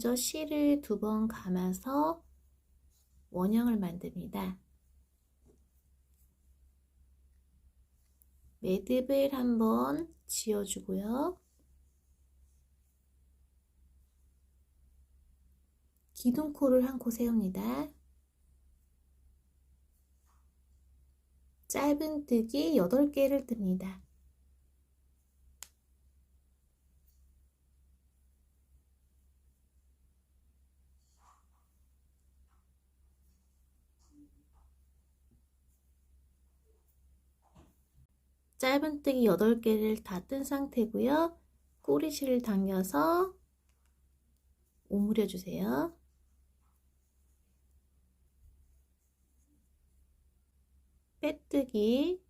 먼저 실을 두 번 감아서 원형을 만듭니다. 매듭을 한번 지어주고요. 기둥코를 한 코 세웁니다. 짧은 뜨기 8개를 뜹니다. 짧은뜨기 8개를 다 뜬 상태고요. 꼬리실을 당겨서 오므려 주세요. 빼뜨기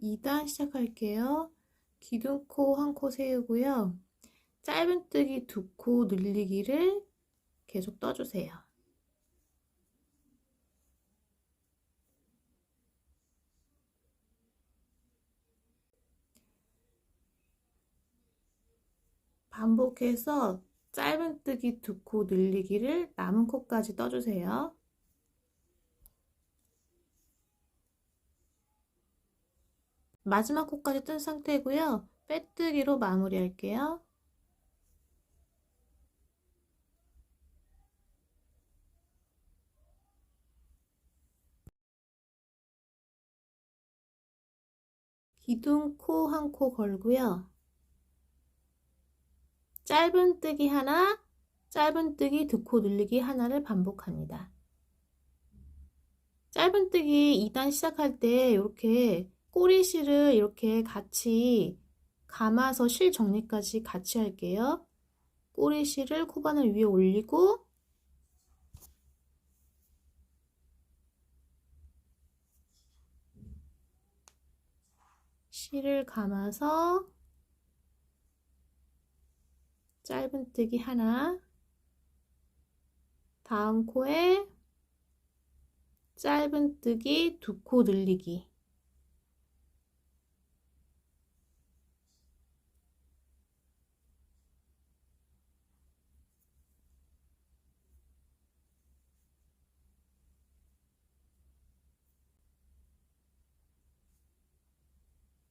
(2단) 시작할게요. 기둥코 한 코 세우고요. 짧은뜨기 두 코 늘리기를 계속 떠주세요. 반복해서 짧은뜨기 두 코 늘리기를 남은 코까지 떠주세요. 마지막 코까지 뜬 상태고요. 빼뜨기로 마무리할게요. 기둥 코 한 코 걸고요. 짧은뜨기 하나, 짧은뜨기 두 코 늘리기 하나를 반복합니다. 짧은뜨기 2단 시작할 때 이렇게 꼬리실을 이렇게 같이 감아서 실 정리까지 같이 할게요. 꼬리실을 코바늘 위에 올리고 실을 감아서 짧은뜨기 하나 다음 코에 짧은뜨기 두 코 늘리기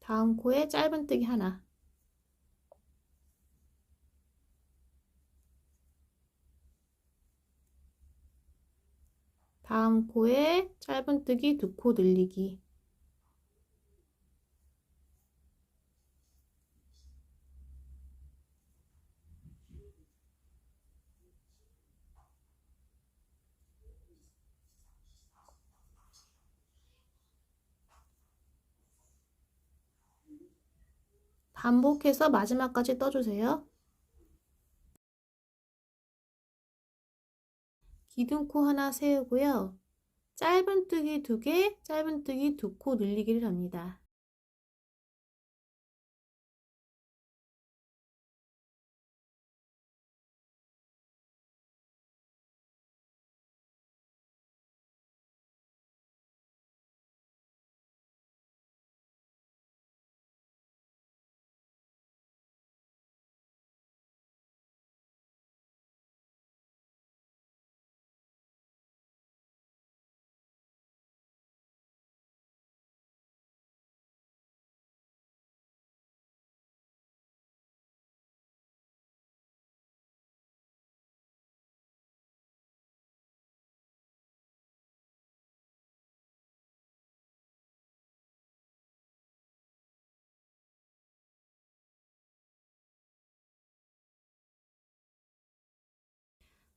다음 코에 짧은뜨기 하나. 다음 코에 짧은뜨기 두 코 늘리기 반복해서 마지막까지 떠주세요. 기둥코 하나 세우고요. 짧은뜨기 두 개, 짧은뜨기 두코 늘리기를 합니다.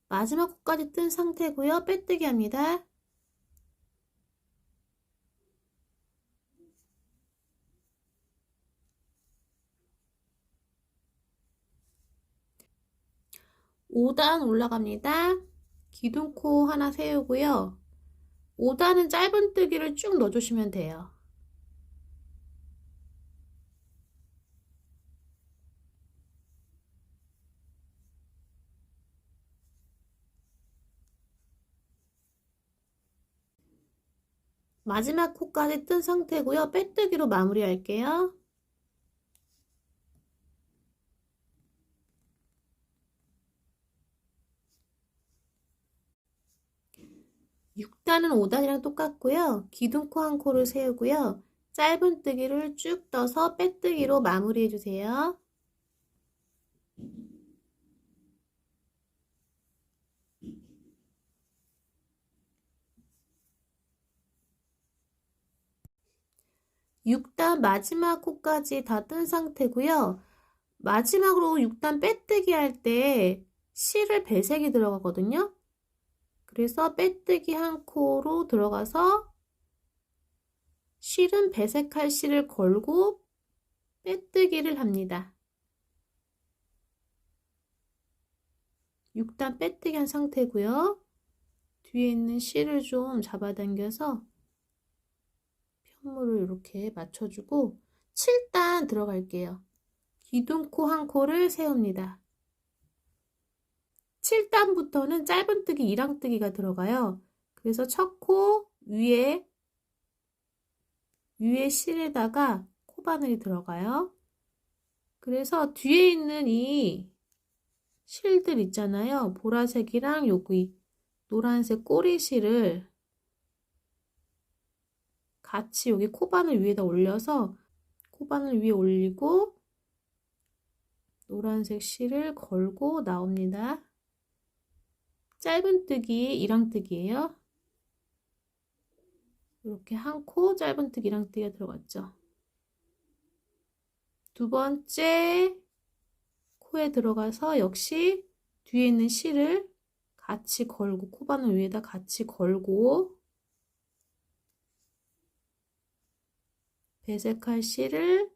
마지막 코까지 뜬 상태고요. 빼뜨기 합니다. (5단) 올라갑니다. 기둥코 하나 세우고요. 5단은 짧은 뜨기를 쭉 넣어주시면 돼요. 마지막 코까지 뜬 상태고요. 빼뜨기로 마무리할게요. 6단은 5단이랑 똑같고요. 기둥코 한 코를 세우고요. 짧은 뜨기를 쭉 떠서 빼뜨기로 마무리해 주세요. 육단 마지막 코까지 다 뜬 상태고요. 마지막으로 6단 빼뜨기 할 때 실을 배색이 들어가거든요. 그래서 빼뜨기 한 코로 들어가서 실은 배색할 실을 걸고 빼뜨기를 합니다. 6단 빼뜨기 한 상태고요. 뒤에 있는 실을 좀 잡아당겨서 편물을 이렇게 맞춰주고 7단 들어갈게요. 기둥코 한 코를 세웁니다. 7단부터는 짧은뜨기, 이랑뜨기가 들어가요. 그래서 첫 코 위에 위에 실에다가 코바늘이 들어가요. 그래서 뒤에 있는 이 실들 있잖아요. 보라색이랑 여기 노란색 꼬리실을 같이 여기 코바늘 위에다 올려서 코바늘 위에 올리고 노란색 실을 걸고 나옵니다. 짧은뜨기 이랑뜨기예요. 이렇게 한 코 짧은뜨기 이랑뜨기가 들어갔죠. 두 번째 코에 들어가서 역시 뒤에 있는 실을 같이 걸고 코바늘 위에다 같이 걸고 배색할 실을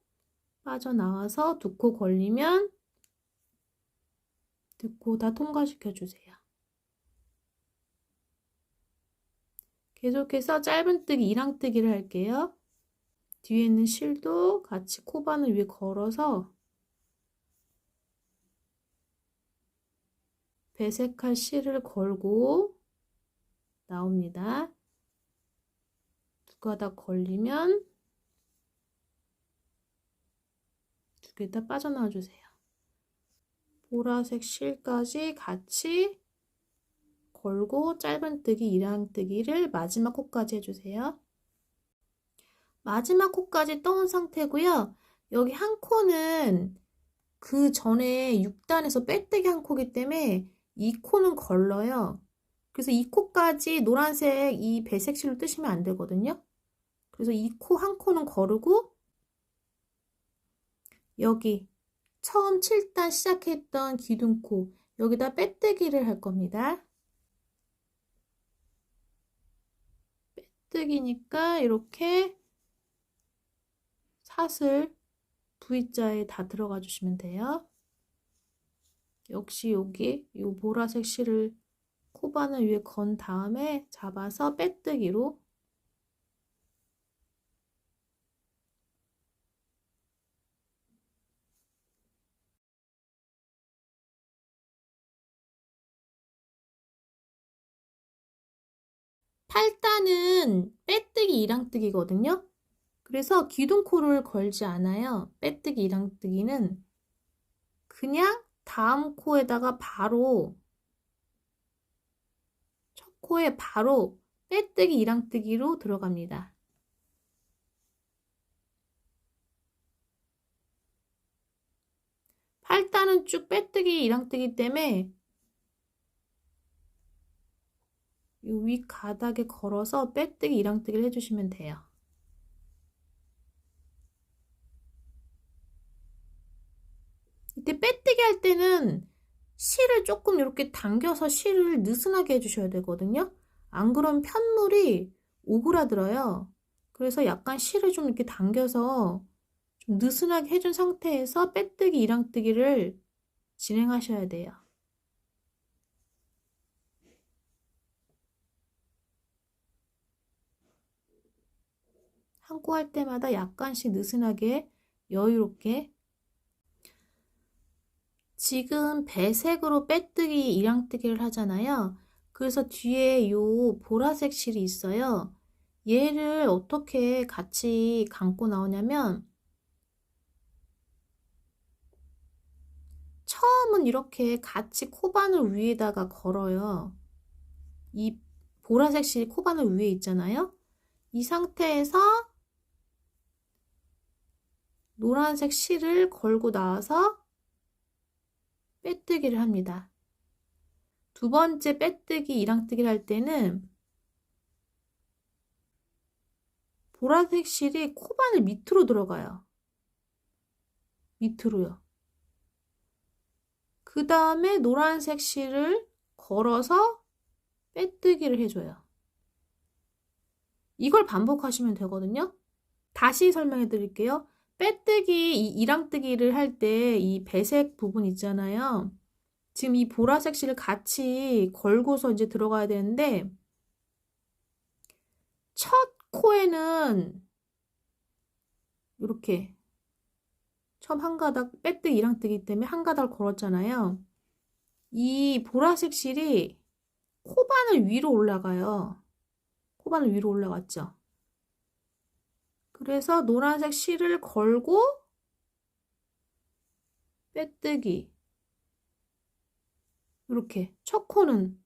빠져나와서 두 코 걸리면 두 코 다 통과시켜 주세요. 계속해서 짧은뜨기, 이랑뜨기를 할게요. 뒤에 있는 실도 같이 코바늘 위에 걸어서 배색할 실을 걸고 나옵니다. 두 가닥 걸리면 다 빠져나와 주세요. 보라색 실까지 같이 걸고 짧은뜨기, 이랑뜨기를 마지막 코까지 해주세요. 마지막 코까지 떠온 상태고요. 여기 한 코는 그 전에 6단에서 빼뜨기 한 코기 때문에 이 코는 걸러요. 그래서 이 코까지 노란색 이 배색 실로 뜨시면 안 되거든요. 그래서 이 코 한 코는 거르고 여기 처음 7단 시작했던 기둥코 여기다 빼뜨기를 할 겁니다. 빼뜨기니까 이렇게 사슬 V자에 다 들어가 주시면 돼요. 역시 여기 이 보라색 실을 코바늘 위에 건 다음에 잡아서 빼뜨기로 팔단은 빼뜨기 이랑뜨기거든요. 그래서 기둥코를 걸지 않아요. 빼뜨기 이랑뜨기는 그냥 다음 코에다가 바로 첫 코에 바로 빼뜨기 이랑뜨기로 들어갑니다. 팔단은 쭉 빼뜨기 이랑뜨기 때문에 위 가닥에 걸어서 빼뜨기 이랑뜨기를 해주시면 돼요. 이때 빼뜨기 할 때는 실을 조금 이렇게 당겨서 실을 느슨하게 해주셔야 되거든요. 안 그러면 편물이 오그라들어요. 그래서 약간 실을 좀 이렇게 당겨서 좀 느슨하게 해준 상태에서 빼뜨기 이랑뜨기를 진행하셔야 돼요. 한 코 할 때마다 약간씩 느슨하게 여유롭게 지금 배색으로 빼뜨기, 이랑뜨기를 하잖아요. 그래서 뒤에 요 보라색 실이 있어요. 얘를 어떻게 같이 감고 나오냐면 처음은 이렇게 같이 코바늘 위에다가 걸어요. 이 보라색 실 코바늘 위에 있잖아요. 이 상태에서 노란색 실을 걸고 나와서 빼뜨기를 합니다. 두 번째 빼뜨기, 이랑뜨기를 할 때는 보라색 실이 코바늘 밑으로 들어가요. 밑으로요. 그 다음에 노란색 실을 걸어서 빼뜨기를 해줘요. 이걸 반복하시면 되거든요. 다시 설명해 드릴게요. 빼뜨기, 이 이랑뜨기를 할 때 이 배색 부분 있잖아요. 지금 이 보라색 실을 같이 걸고서 이제 들어가야 되는데, 첫 코에는 이렇게 처음 한 가닥 빼뜨기 이랑뜨기 때문에 한 가닥 걸었잖아요. 이 보라색 실이 코바늘 위로 올라가요. 코바늘 위로 올라갔죠. 그래서 노란색 실을 걸고 빼뜨기 이렇게 첫 코는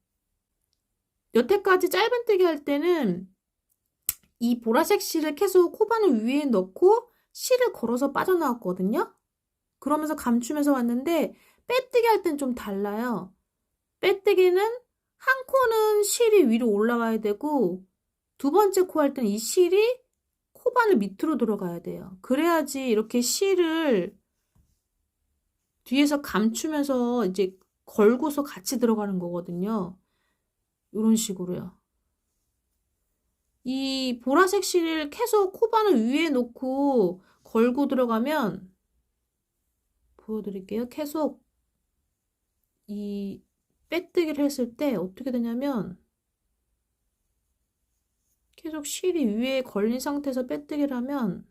여태까지 짧은뜨기 할 때는 이 보라색 실을 계속 코바늘 위에 넣고 실을 걸어서 빠져나왔거든요. 그러면서 감추면서 왔는데 빼뜨기 할 땐 좀 달라요. 빼뜨기는 한 코는 실이 위로 올라가야 되고 두 번째 코할 때는 이 실이 코바늘 밑으로 들어가야 돼요. 그래야지 이렇게 실을 뒤에서 감추면서 이제 걸고서 같이 들어가는 거거든요. 이런 식으로요. 이 보라색 실을 계속 코바늘 위에 놓고 걸고 들어가면 보여드릴게요. 계속 이 빼뜨기를 했을 때 어떻게 되냐면 계속 실이 위에 걸린 상태에서 빼뜨기를 하면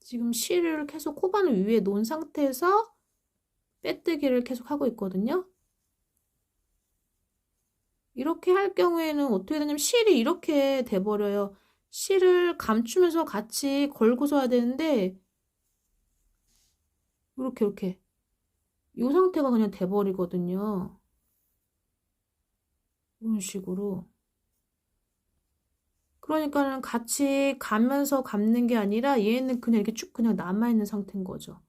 지금 실을 계속 코바늘 위에 놓은 상태에서 빼뜨기를 계속 하고 있거든요. 이렇게 할 경우에는 어떻게 되냐면 실이 이렇게 돼버려요. 실을 감추면서 같이 걸고서 해야 되는데 이렇게 이렇게 이 상태가 그냥 돼버리거든요. 이런 식으로. 그러니까는 같이 가면서 감는 게 아니라 얘는 그냥 이렇게 쭉 그냥 남아있는 상태인 거죠.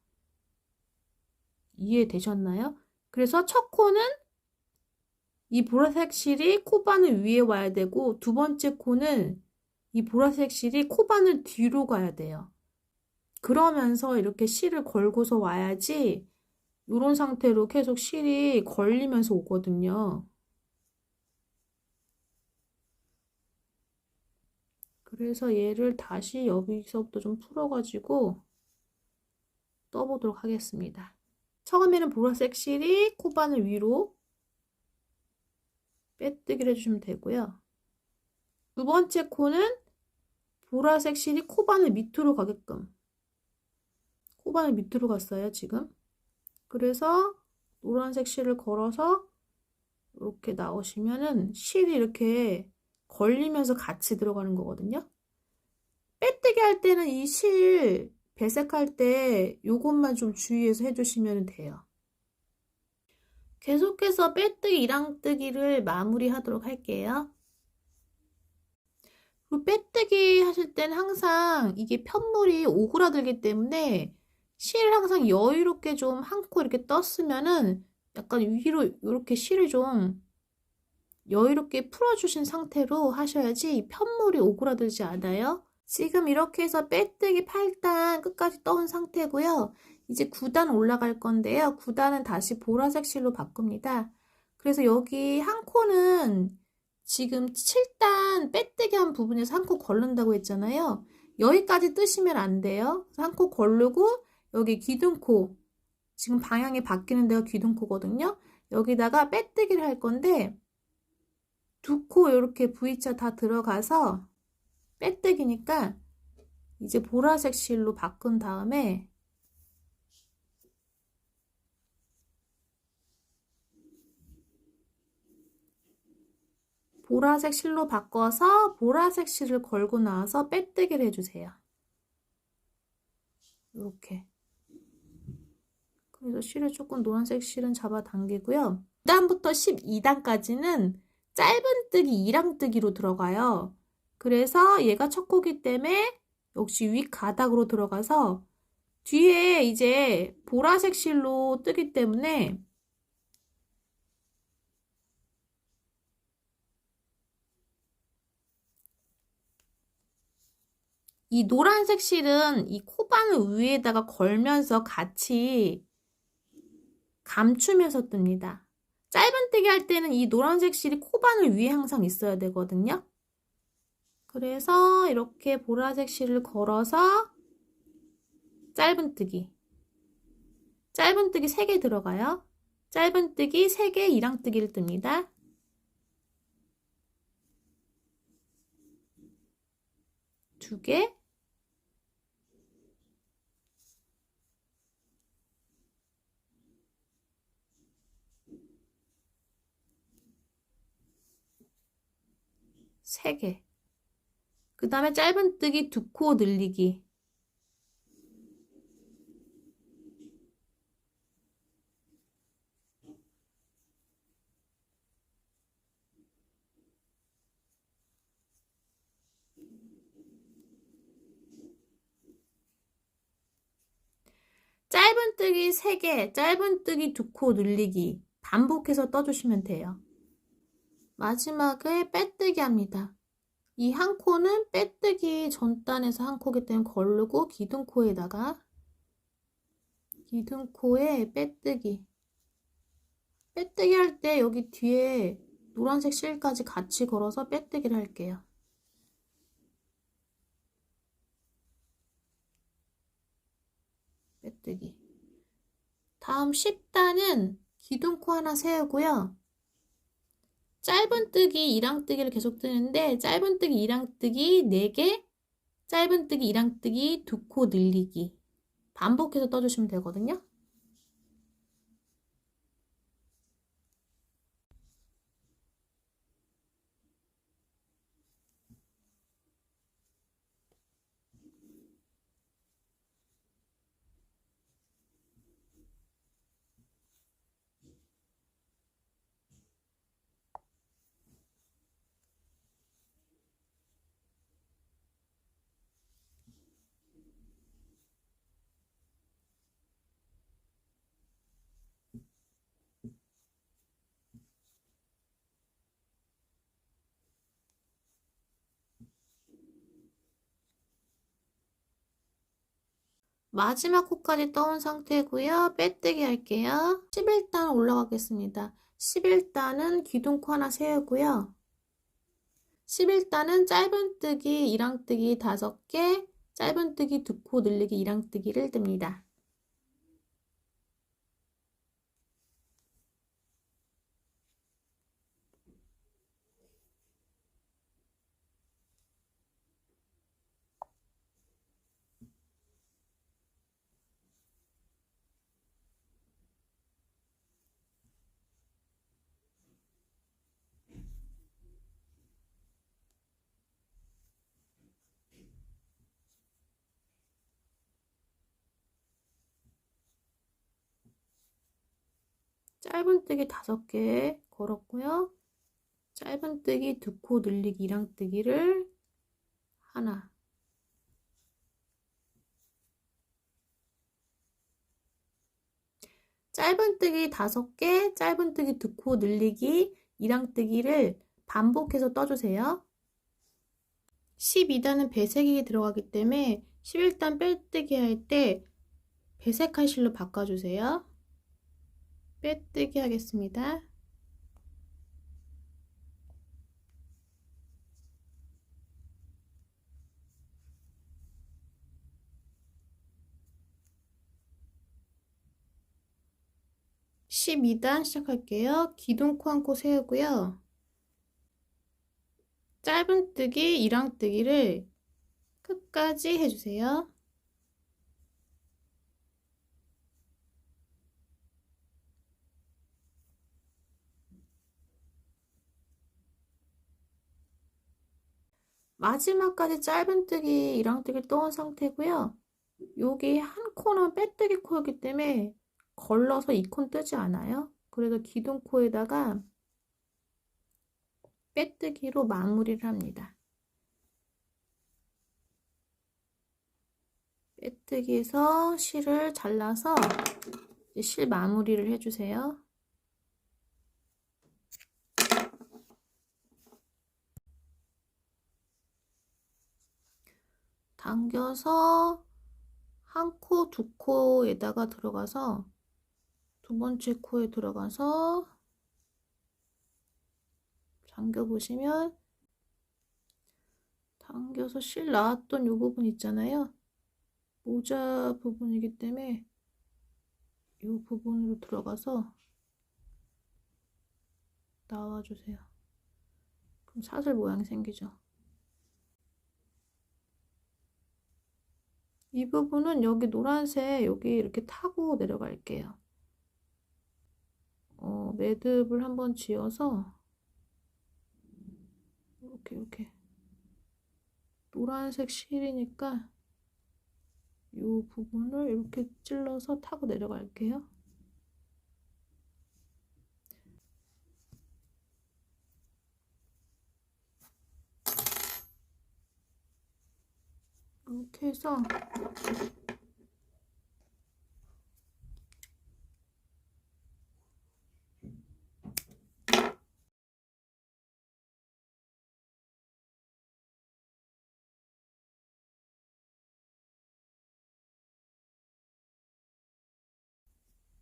이해되셨나요? 그래서 첫 코는 이 보라색 실이 코바늘 위에 와야 되고 두 번째 코는 이 보라색 실이 코바늘 뒤로 가야 돼요. 그러면서 이렇게 실을 걸고서 와야지 이런 상태로 계속 실이 걸리면서 오거든요. 그래서 얘를 다시 여기서부터 좀 풀어가지고 떠보도록 하겠습니다. 처음에는 보라색 실이 코바늘 위로 빼뜨기를 해주시면 되고요. 두 번째 코는 보라색 실이 코바늘 밑으로 가게끔 코바늘 밑으로 갔어요 지금 그래서 노란색 실을 걸어서 이렇게 나오시면은 실이 이렇게 걸리면서 같이 들어가는 거거든요 빼뜨기 할 때는 이 실 배색할 때 요것만 좀 주의해서 해주시면 돼요 계속해서 빼뜨기, 이랑뜨기를 마무리하도록 할게요. 그리고 빼뜨기 하실 때는 항상 이게 편물이 오그라들기 때문에 실을 항상 여유롭게 좀 한 코 이렇게 떴으면은 약간 위로 이렇게 실을 좀 여유롭게 풀어주신 상태로 하셔야지 편물이 오그라들지 않아요. 지금 이렇게 해서 빼뜨기 8단 끝까지 떠온 상태고요. 이제 9단 올라갈 건데요. 9단은 다시 보라색 실로 바꿉니다. 그래서 여기 한 코는 지금 7단 빼뜨기 한 부분에서 한 코 걸른다고 했잖아요. 여기까지 뜨시면 안 돼요. 한 코 걸르고 여기 기둥코 지금 방향이 바뀌는 데가 기둥코거든요. 여기다가 빼뜨기를 할 건데 두 코 이렇게 V자 다 들어가서 빼뜨기니까 이제 보라색 실로 바꾼 다음에 보라색 실로 바꿔서 보라색 실을 걸고 나와서 빼뜨기를 해주세요. 이렇게. 그래서 실을 조금 노란색 실은 잡아당기고요. 2단부터 12단까지는 짧은 뜨기 2랑 뜨기로 들어가요. 그래서 얘가 첫 코기 때문에 역시 윗 가닥으로 들어가서 뒤에 이제 보라색 실로 뜨기 때문에 이 노란색 실은 이 코바늘 위에다가 걸면서 같이 감추면서 뜹니다. 짧은 뜨기 할 때는 이 노란색 실이 코바늘 위에 항상 있어야 되거든요. 그래서 이렇게 보라색 실을 걸어서 짧은뜨기 짧은뜨기 3개 들어가요. 짧은뜨기 3개 이랑뜨기를 뜹니다. 두 개, 세 개. 그 다음에 짧은뜨기 두 코 늘리기. 짧은뜨기 3개, 짧은뜨기 두코 늘리기 반복해서 떠주시면 돼요. 마지막에 빼뜨기 합니다. 이 한 코는 빼뜨기 전단에서 한 코기 때문에 걸르고 기둥코에다가 기둥코에 빼뜨기 빼뜨기 할 때 여기 뒤에 노란색 실까지 같이 걸어서 빼뜨기를 할게요. 빼뜨기 다음 10단은 기둥코 하나 세우고요. 짧은뜨기, 이랑뜨기를 계속 뜨는데 짧은뜨기, 이랑뜨기 4개, 짧은뜨기, 이랑뜨기 2코 늘리기 반복해서 떠주시면 되거든요. 마지막 코까지 떠온 상태고요. 빼뜨기 할게요. 11단 올라가겠습니다. 11단은 기둥코 하나 세우고요. 11단은 짧은뜨기, 이랑뜨기 5개, 짧은뜨기 2코 늘리기 이랑뜨기를 뜹니다. 짧은뜨기 5개 걸었고요. 짧은뜨기 2코 늘리기 이랑뜨기를 하나 짧은뜨기 5개, 짧은뜨기 2코 늘리기 이랑뜨기를 반복해서 떠주세요. 12단은 배색이 들어가기 때문에 11단 빼뜨기 할 때 배색할 실로 바꿔주세요. 빼뜨기 하겠습니다. (12단) 시작할게요. 기둥코 한 코 세우고요. 짧은뜨기, 이랑뜨기를 끝까지 해주세요. 마지막까지 짧은뜨기, 이랑뜨기를 떠온 상태고요. 여기 한 코는 빼뜨기 코였기 때문에 걸러서 이 콘 뜨지 않아요. 그래서 기둥코에다가 빼뜨기로 마무리를 합니다. 빼뜨기에서 실을 잘라서 실 마무리를 해주세요. 당겨서 한 코, 두 코에다가 들어가서 두 번째 코에 들어가서 당겨 보시면 당겨서 실 나왔던 이 부분 있잖아요. 모자 부분이기 때문에 이 부분으로 들어가서 나와주세요. 그럼 사슬 모양이 생기죠. 이 부분은 여기 노란색 여기 이렇게 타고 내려갈게요. 어, 매듭을 한번 지어서 이렇게 이렇게 노란색 실이니까 이 부분을 이렇게 찔러서 타고 내려갈게요. 이렇게 해서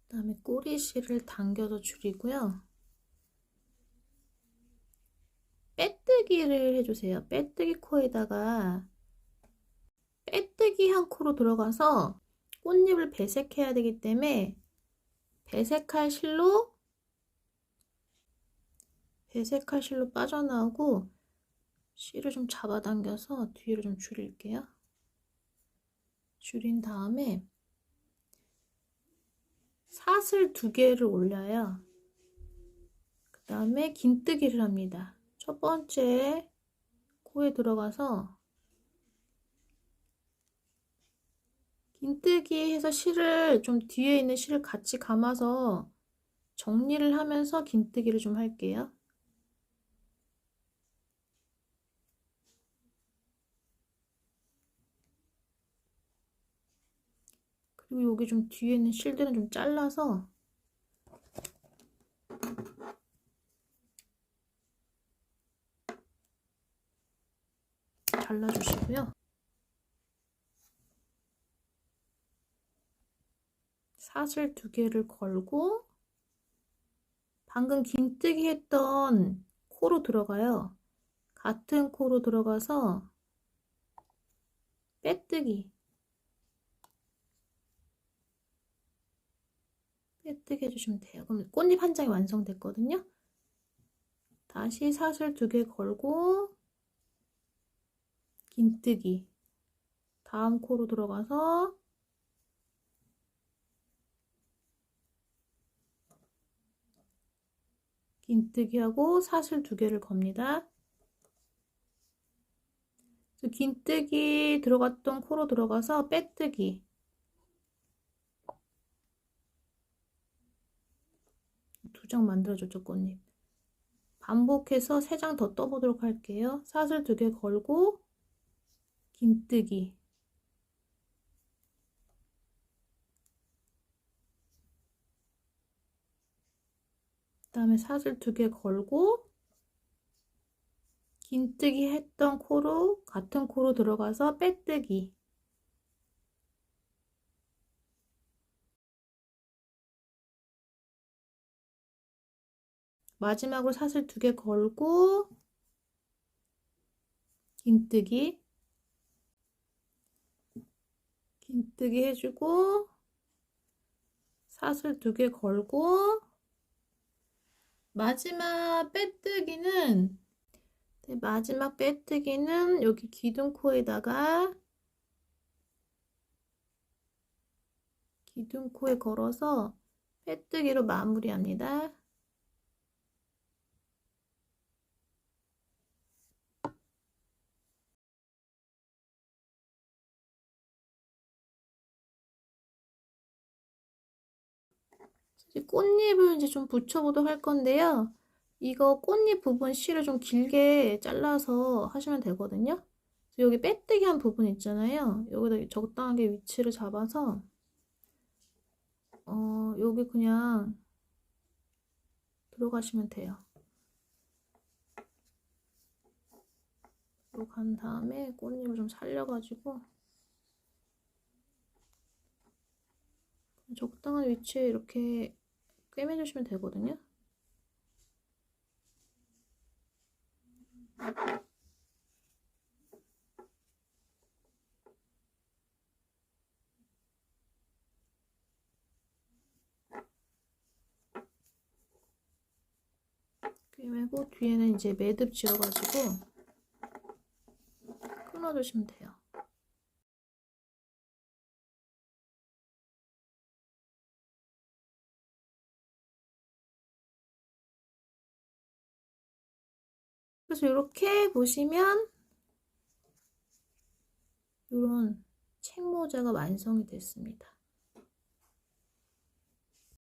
그다음에 꼬리실을 당겨서 줄이고요. 빼뜨기를 해주세요. 빼뜨기 코에다가 빼뜨기 한 코로 들어가서 꽃잎을 배색해야 되기 때문에 배색할 실로 배색할 실로 빠져나오고 실을 좀 잡아당겨서 뒤로 좀 줄일게요. 줄인 다음에 사슬 두 개를 올려요. 그 다음에 긴뜨기를 합니다. 첫 번째 코에 들어가서 긴뜨기 해서 실을 좀 뒤에 있는 실을 같이 감아서 정리를 하면서 긴뜨기를 좀 할게요. 그리고 여기 좀 뒤에 있는 실들은 좀 잘라서 잘라주시고요. 사슬 두 개를 걸고 방금 긴뜨기 했던 코로 들어가요. 같은 코로 들어가서 빼뜨기 빼뜨기 해주시면 돼요. 그럼 꽃잎 한 장이 완성됐거든요. 다시 사슬 두 개 걸고 긴뜨기 다음 코로 들어가서 긴뜨기하고 사슬 두 개를 겁니다. 긴뜨기 들어갔던 코로 들어가서 빼뜨기. 두 장 만들어줬죠 꽃잎. 반복해서 세 장 더 떠보도록 할게요. 사슬 두 개 걸고 긴뜨기 그 다음에 사슬 두 개 걸고 긴뜨기 했던 코로 같은 코로 들어가서 빼뜨기. 마지막으로 사슬 두 개 걸고 긴뜨기. 긴뜨기 해주고 사슬 두 개 걸고 마지막 빼뜨기는 네, 마지막 빼뜨기는 여기 기둥코에다가 기둥코에 걸어서 빼뜨기로 마무리합니다. 이제 꽃잎을 이제 좀 붙여보도록 할 건데요. 이거 꽃잎 부분 실을 좀 길게 잘라서 하시면 되거든요. 여기 빼뜨기 한 부분 있잖아요. 여기다 적당하게 위치를 잡아서 어, 여기 그냥 들어가시면 돼요. 간 다음에 꽃잎을 좀 살려가지고 적당한 위치에 이렇게 꿰매주시면 되거든요. 꿰매고 뒤에는 이제 매듭 지어가지고 끊어주시면 돼요. 그래서 이렇게 보시면 이런 책모자가 완성이 됐습니다.